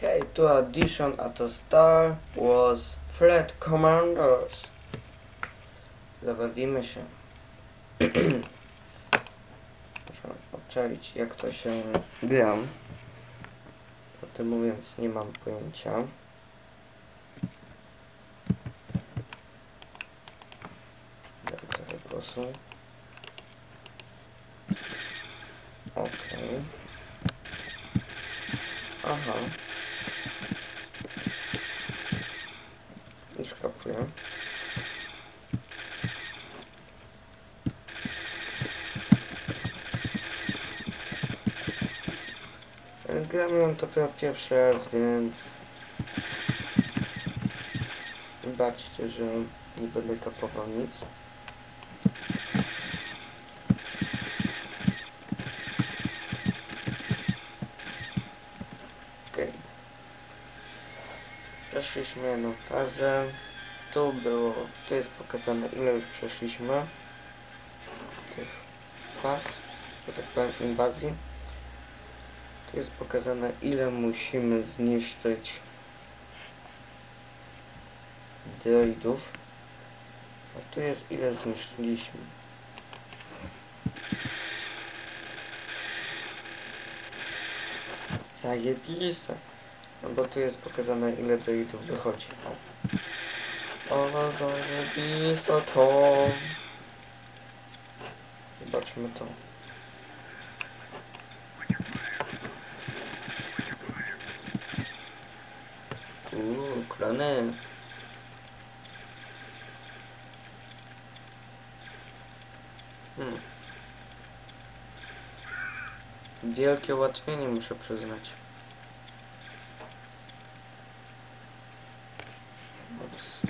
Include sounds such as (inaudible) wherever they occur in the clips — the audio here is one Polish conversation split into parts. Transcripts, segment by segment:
Hey, to addition at the star was Fred Commanders. Zabawimy się. (clears throat) Muszę obczaić jak to się gra. O tym mówiąc nie mam pojęcia. Dam trochę głosu. Okej. Aha. Już kapuję. Gram ją dopiero pierwszy raz, więc wybaczcie, że nie będę kapował nic. Okej. Przeszliśmy jedną fazę. Tu było, tu jest pokazane ile już przeszliśmy tych faz, że tak powiem inwazji. Tu jest pokazane ile musimy zniszczyć droidów. A tu jest ile zniszczyliśmy. Zajebiste. No bo tu jest pokazane ile droidów wychodzi. O, ale zajebiste to. Zobaczmy to. Uuu, klony. Hmm. Wielkie ułatwienie muszę przyznać. Ups.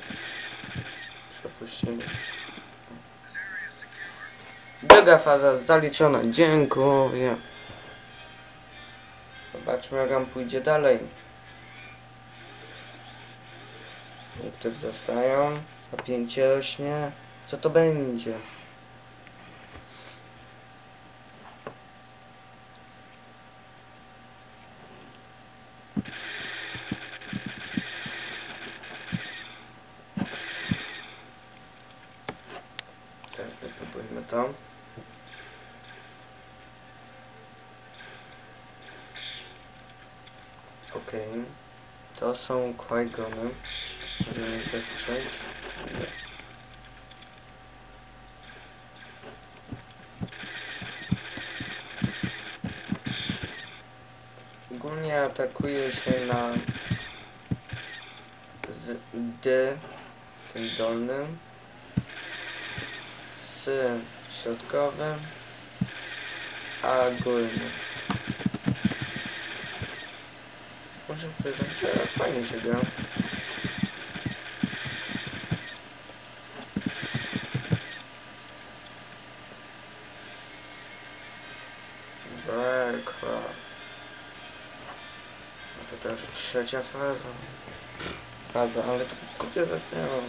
Przepuścimy. Druga faza zaliczona. Dziękuję. Zobaczmy jak nam pójdzie dalej. Punkty wzrastają. Napięcie rośnie. Co to będzie? Tak, wypróbujmy to. Okej. To są Qui-Gony. Możemy ich zestrzelić. Nie. Ogólnie atakuje się na z D, tym dolnym, z środkowym, a górnym. Muszę przyznać, że fajnie się gra. No też trzecia faza. Faza, ale to kupię zaśmiało.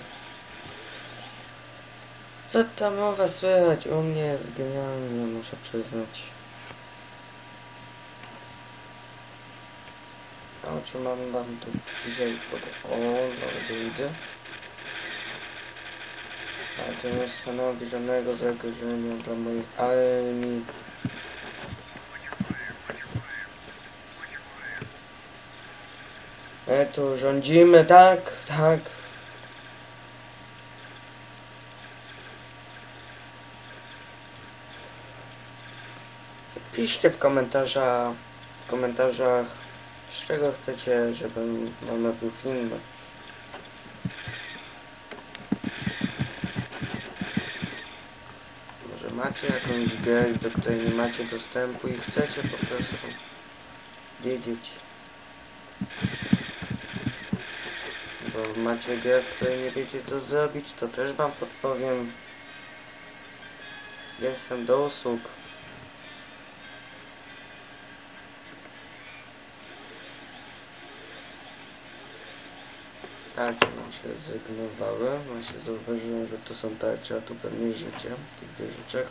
Co tam mowa słychać? U mnie jest genialnie, muszę przyznać. A o czym mam wam tu dzisiaj podać? O, nowe idę. A to nie stanowi żadnego zagrożenia dla mojej armii. My tu rządzimy, tak, tak. Piszcie w komentarzach, w komentarzach, z czego chcecie, żebym robił filmy. Może macie jakąś grę, do której nie macie dostępu i chcecie po prostu wiedzieć. Bo macie grę, w której nie wiecie co zrobić, to też wam podpowiem. Jestem do usług. Tarcze nam się zrezygnowały. Właśnie zauważyłem, że to są tarcze, a tu pewnie życie tych wieżyczek.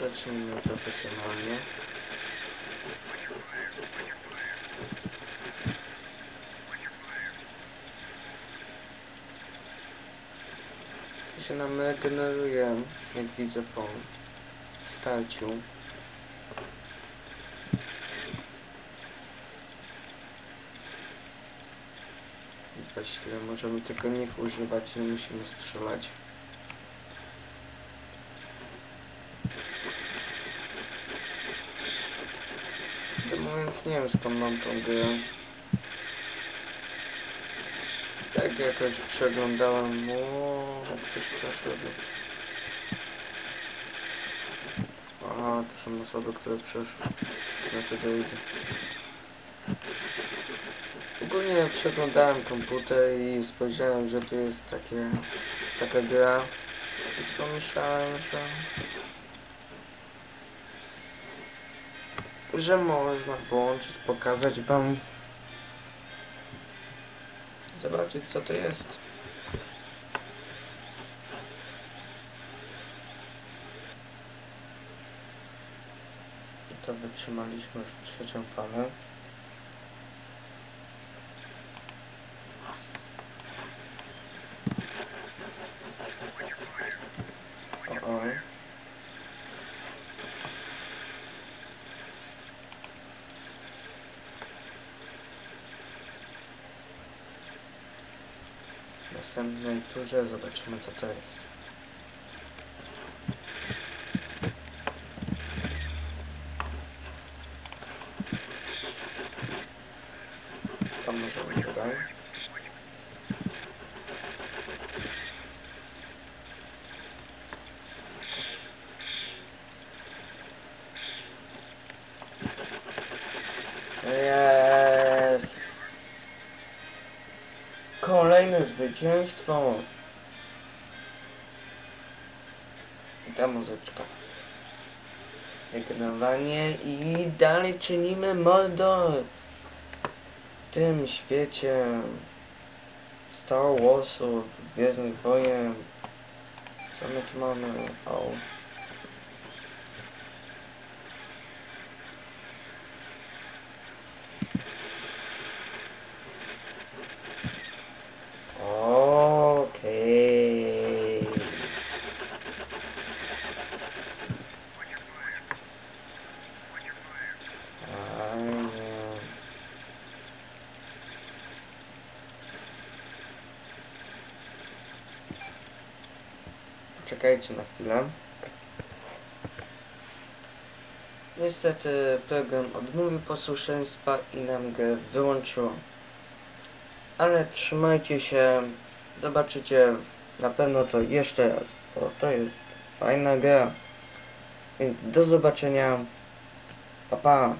zacznijmy profesjonalnie. To się nam regeneruje, jak widzę po starciu. Więc właściwie możemy tylko nich używać, nie musimy strzelać. Mówiąc, nie wiem skąd mam tą grę. Tak jakoś przeglądałem. O, ktoś przeszedł. Aha, to są osoby, które przeszły. To znaczy dojdę. Ogólnie przeglądałem komputer i spojrzałem, że tu jest takie, taka gra. Więc pomyślałem, że że można włączyć, pokazać wam zobaczyć co to jest to wytrzymaliśmy już trzecią falę o. W następnej turze zobaczymy co to jest. Tam możemy tutaj. Jest! Kolejne zwycięstwo. I ta muzyczka. Wygrywanie i dalej czynimy Mordor. W tym świecie Star Warsów, Gwiezdnych Wojen. Co my tu mamy? O. Okej. Fajnie. Czekajcie na chwilę. Niestety program odmówił posłuszeństwa i nam grę wyłączyło. Ale trzymajcie się, zobaczycie na pewno to jeszcze raz, bo to jest fajna gra. Więc do zobaczenia. Pa pa.